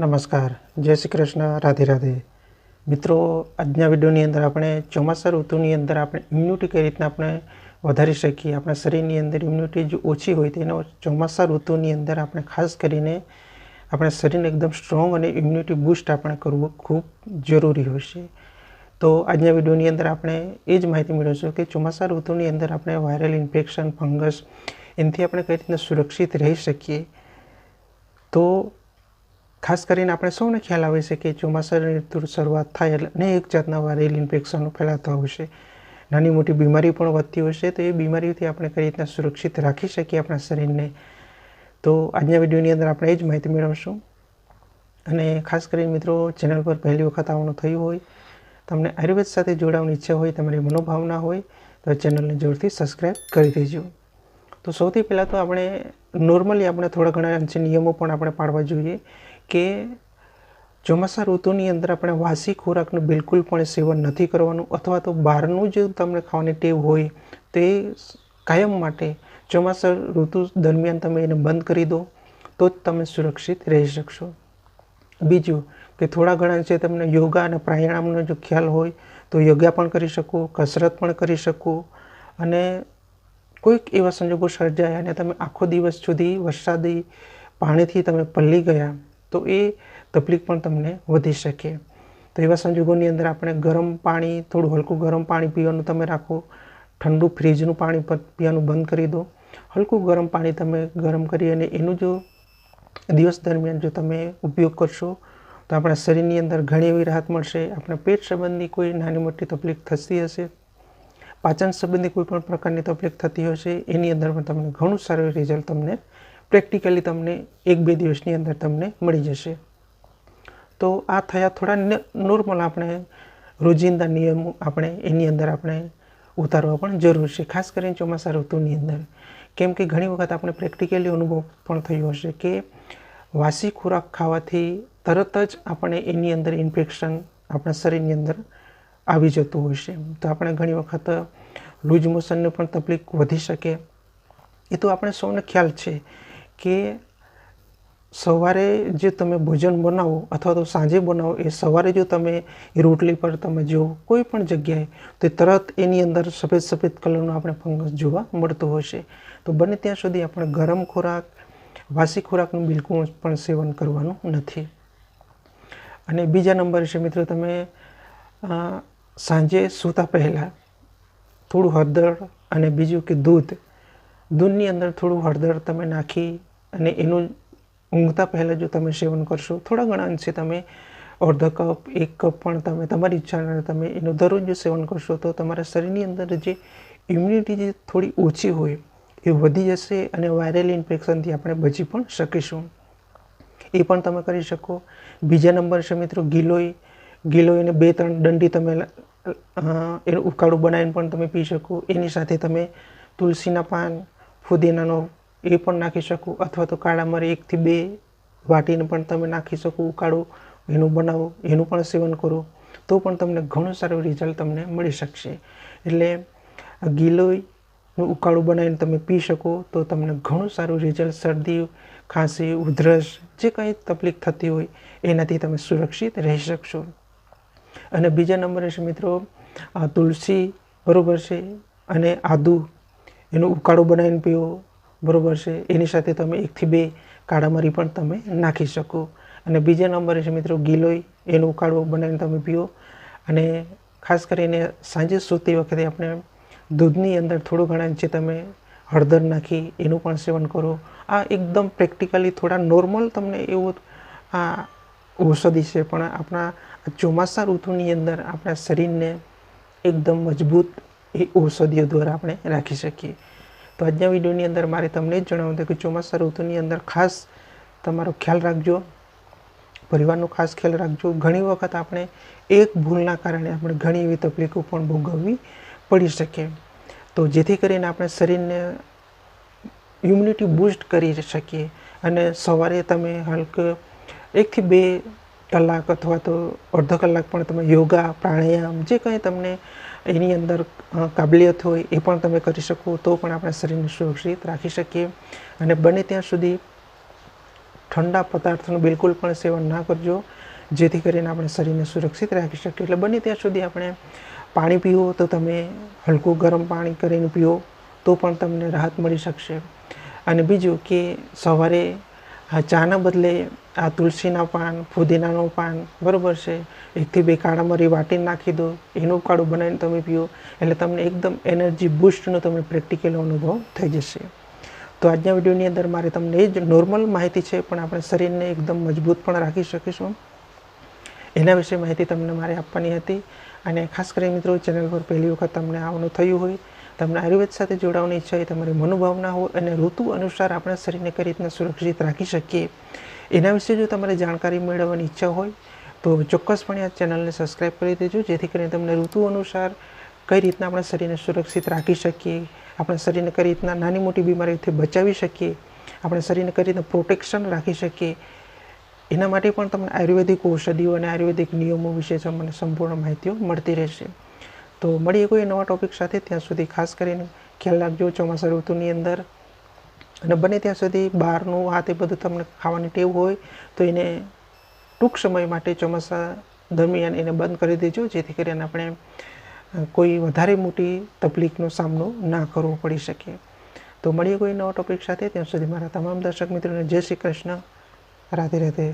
નમસ્કાર. જય શ્રી કૃષ્ણ. રાધે રાધે. મિત્રો, આજના વિડીયોની અંદર આપણે ચોમાસા ઋતુની અંદર આપણે ઇમ્યુનિટી કઈ રીતના આપણે વધારી શકીએ? આપણા શરીરની અંદર ઇમ્યુનિટી જો ઓછી હોય તેનો ચોમાસા ઋતુની અંદર આપણે ખાસ કરીને આપણા શરીરને એકદમ સ્ટ્રોંગ અને ઇમ્યુનિટી બૂસ્ટ આપણે કરવું ખૂબ જરૂરી હોય છે. તો આજના વિડીયોની અંદર આપણે એ જ માહિતી મેળવીશું કે ચોમાસા ઋતુની અંદર આપણે વાયરલ ઇન્ફેક્શન ફંગસ એનાથી આપણે કઈ રીતના સુરક્ષિત રહી શકીએ? તો ખાસ કરીને આપણે સૌને ખ્યાલ આવે છે કે ચોમાસાની ઋતુ શરૂઆત થાય એટલે અનેક જાતના વાયરલ ઇન્ફેક્શનો ફેલાતા હોય નાની મોટી બીમારી પણ વધતી છે, તો એ બીમારીઓથી આપણે કઈ રીતના સુરક્ષિત રાખી શકીએ આપણા શરીરને? તો આજના વિડીયોની અંદર આપણે એ જ માહિતી મેળવશું. અને ખાસ કરીને મિત્રો, ચેનલ પર પહેલી વખત આવવાનું થયું હોય, તમને આયુર્વેદ સાથે જોડાવાની ઈચ્છા હોય, તમારી મનોભાવના હોય, તો ચેનલને જોરથી સબસ્ક્રાઈબ કરી દેજો. તો સૌથી પહેલાં તો આપણે નોર્મલી આપણે થોડા ઘણા અંશે નિયમો પણ આપણે પાડવા જોઈએ. કે ચોમાસા ઋતુની અંદર આપણે વાસી ખોરાકનું બિલકુલ પણ સેવન નથી કરવાનું અથવા તો બહારનું જે તમને ખાવાની ટેવ હોય તે કાયમ માટે ચોમાસા ઋતુ દરમિયાન તમે એને બંધ કરી દો, તો જ તમે સુરક્ષિત રહી શકશો. બીજું કે થોડા ઘણા છે તમને યોગા અને પ્રાણાયામનો જો ખ્યાલ હોય, તો યોગા પણ કરી શકો, કસરત પણ કરી શકો અને કોઈક એવા સંજોગો સર્જાય અને તમે આખો દિવસ સુધી વરસાદી પાણીથી તમે પલ્લી ગયા. તો એ તકલીફ પણ તમને વધી શકે. તો એવા સંજોગોની અંદર આપણે ગરમ પાણી, થોડું હલકું ગરમ પાણી પીવાનું તમે રાખો. ઠંડુ ફ્રીજનું પાણી પીવાનું બંધ કરી દો. હલકું ગરમ પાણી તમે ગરમ કરી અને એનું જો દિવસ દરમિયાન જો તમે ઉપયોગ કરશો, તો આપણા શરીરની અંદર ઘણી એવી રાહત મળશે. આપણા પેટ સંબંધી કોઈ નાની મોટી તકલીફ થતી હશે, પાચન સંબંધી કોઈ પણ પ્રકારની તકલીફ થતી હશે, એની અંદર પણ તમને ઘણું સારું રિઝલ્ટ તમને પ્રેક્ટિકલી તમને એક બે દિવસની અંદર તમને મળી જશે. તો આ થયા થોડા નોર્મલ આપણે રોજિંદા નિયમો આપણે એની અંદર આપણે ઉતારવા પણ જરૂર છે. ખાસ કરીને ચોમાસા ઋતુની અંદર. કેમ કે ઘણી વખત આપણે પ્રેક્ટિકલી અનુભવ પણ થયો હશે કે વાસી ખોરાક ખાવાથી તરત જ આપણે એની અંદર ઇન્ફેક્શન આપણા શરીરની અંદર આવી જતું હોય છે. તો આપણે ઘણી વખત લૂઝ મોશનની પણ તકલીફ વધી શકે. એ તો આપણે સૌને ખ્યાલ છે. કે સવારે જે તમે ભોજન બનાવો અથવા તો સાંજે બનાવો, એ સવારે જો તમે એ રોટલી પર તમે જુઓ કોઈ પણ જગ્યાએ, તો તરત એની અંદર સફેદ સફેદ કલરનો આપણે ફંગસ જોવા મળતો હશે. તો બને ત્યાં સુધી આપણે ગરમ ખોરાક, વાસી ખોરાકનું બિલકુલ પણ સેવન કરવાનું નથી. અને બીજા નંબર છે મિત્રો, તમે સાંજે સૂતા પહેલાં થોડું હળદર અને બીજું કે દૂધ, દૂધની અંદર થોડું હળદર તમે નાખી અને એનું ઊંઘતા પહેલાં જો તમે સેવન કરશો, થોડા ઘણા અંશે તમે અડધો કપ, એક કપ પણ તમે, તમારી ઈચ્છા તમે એનું દરરોજ સેવન કરશો, તો તમારા શરીરની અંદર જે ઇમ્યુનિટી જે થોડી ઓછી હોય એ વધી જશે અને વાયરલ ઇન્ફેક્શનથી આપણે બચી પણ શકીશું. એ પણ તમે કરી શકો. બીજા નંબર છે મિત્રો, ગિલોય. ગિલોયને બે ત્રણ દંડી તમે એનું ઉકાળું બનાવીને પણ તમે પી શકો. એની સાથે તમે તુલસીના પાન, ફુદીનાનો એ પણ નાખી શકો. અથવા તો કાળા મરી એકથી બે વાટીને પણ તમે નાખી શકો ઉકાળો, એનું બનાવો, એનું પણ સેવન કરો, તો પણ તમને ઘણું સારું રિઝલ્ટ તમને મળી શકશે. એટલે ગિલોયનું ઉકાળું બનાવીને તમે પી શકો, તો તમને ઘણું સારું રિઝલ્ટ શરદી, ખાંસી, ઉધરસ, જે કંઈ તકલીફ થતી હોય, એનાથી તમે સુરક્ષિત રહી શકશો. અને બીજા નંબરે છે મિત્રો તુલસી બરાબર છે, અને આદુ એનું ઉકાળો બનાવીને પીવો. બરાબર છે? એની સાથે તમે એકથી બે કાળા મરી પણ તમે નાખી શકો. અને બીજા નંબરે છે મિત્રો, ગિલોય. એનો ઉકાળો બનાવીને તમે પીઓ. અને ખાસ કરીને સાંજે સૂતી વખતે આપણે દૂધની અંદર થોડું ઘણા જે તમે હળદર નાખી એનું પણ સેવન કરો. આ એકદમ પ્રેક્ટિકલી થોડા નોર્મલ તમને એવું આ ઔષધિ છે, પણ આપણા ચોમાસા ઋતુની અંદર આપણા શરીરને એકદમ મજબૂત એ ઔષધિઓ દ્વારા આપણે રાખી શકીએ. તો આજના વિડીયોની અંદર મારે તમને જ જણાવવું હતું કે ચોમાસા ઋતુની અંદર ખાસ તમારો ખ્યાલ રાખજો, પરિવારનો ખાસ ખ્યાલ રાખજો. ઘણી વખત આપણે એક ભૂલના કારણે આપણે ઘણી એવી તકલીફો પણ ભોગવવી પડી શકે. તો જેથી કરીને આપણે શરીરને ઇમ્યુનિટી બૂસ્ટ કરી શકીએ અને સવારે તમે હલક એકથી બે કલાક અથવા તો અડધો કલાક પણ તમે યોગા, પ્રાણાયામ, જે કંઈ તમને એની અંદર કાબલિયત હોય એ પણ તમે કરી શકો, તો પણ આપણા શરીરને સુરક્ષિત રાખી શકીએ. અને બને ત્યાં સુધી ઠંડા પદાર્થનું બિલકુલ પણ સેવન ના કરજો, જેથી કરીને આપણે શરીરને સુરક્ષિત રાખી શકીએ. એટલે બને ત્યાં સુધી આપણે પાણી પીવો તો તમે હલકું ગરમ પાણી કરીને પીવો તો પણ તમને રાહત મળી શકશે. અને બીજું કે સવારે ચાના બદલે આ તુલસીના પાન, ફુદીનાનું પાન, બરાબર છે. એકથી બે કાળા મરી વાટીને નાખી દો, એનું કાળું બનાવીને તમે પીઓ, એટલે તમને એકદમ એનર્જી બૂસ્ટનો તમને પ્રેક્ટિકલ અનુભવ થઈ જશે. તો આજના વિડીયોની અંદર મારે તમને એ જ નોર્મલ માહિતી છે, પણ આપણે શરીરને એકદમ મજબૂત પણ રાખી શકીશું. એના વિશે માહિતી તમને મારે આપવાની હતી. અને ખાસ કરીને મિત્રો, ચેનલ પર પહેલી વખત તમને આવવાનું થયું હોય તમને આયુર્વેદ સાથે જોડાવાની ઈચ્છા હોય, તમારી મનોભાવના હોય અને ઋતુ અનુસાર આપણા શરીરને કઈ રીતના સુરક્ષિત રાખી શકીએ, એના વિશે જો તમારે જાણકારી મેળવવાની ઈચ્છા હોય, તો ચોક્કસપણે આ ચેનલને સબસ્ક્રાઈબ કરી દેજો, જેથી કરીને તમને ઋતુ અનુસાર કઈ રીતના આપણા શરીરને સુરક્ષિત રાખી શકીએ, આપણા શરીરને કઈ રીતના નાની મોટી બીમારીઓથી બચાવી શકીએ, આપણા શરીરને કઈ રીતના પ્રોટેક્શન રાખી શકીએ, એના માટે પણ તમને આયુર્વેદિક ઔષધિઓ અને આયુર્વેદિક નિયમો વિશે તમને સંપૂર્ણ માહિતીઓ મળતી રહેશે. તો મળીએ કોઈ નવા ટોપિક સાથે. ત્યાં સુધી ખાસ કરીને ખ્યાલ રાખજો ચોમાસા ઋતુની અંદર. અને બને ત્યાં સુધી બહારનું હાથે બધું તમને ખાવાની ટેવ હોય તો એને ટૂંક સમય માટે ચોમાસા દરમિયાન એને બંધ કરી દેજો, જેથી કરીને આપણે કોઈ વધારે મોટી તકલીફનો સામનો ના કરવો પડી શકે. તો મળીએ કોઈ નવા ટોપિક સાથે. ત્યાં સુધી મારા તમામ દર્શક મિત્રોને જય શ્રી કૃષ્ણ. રાધે રાધે.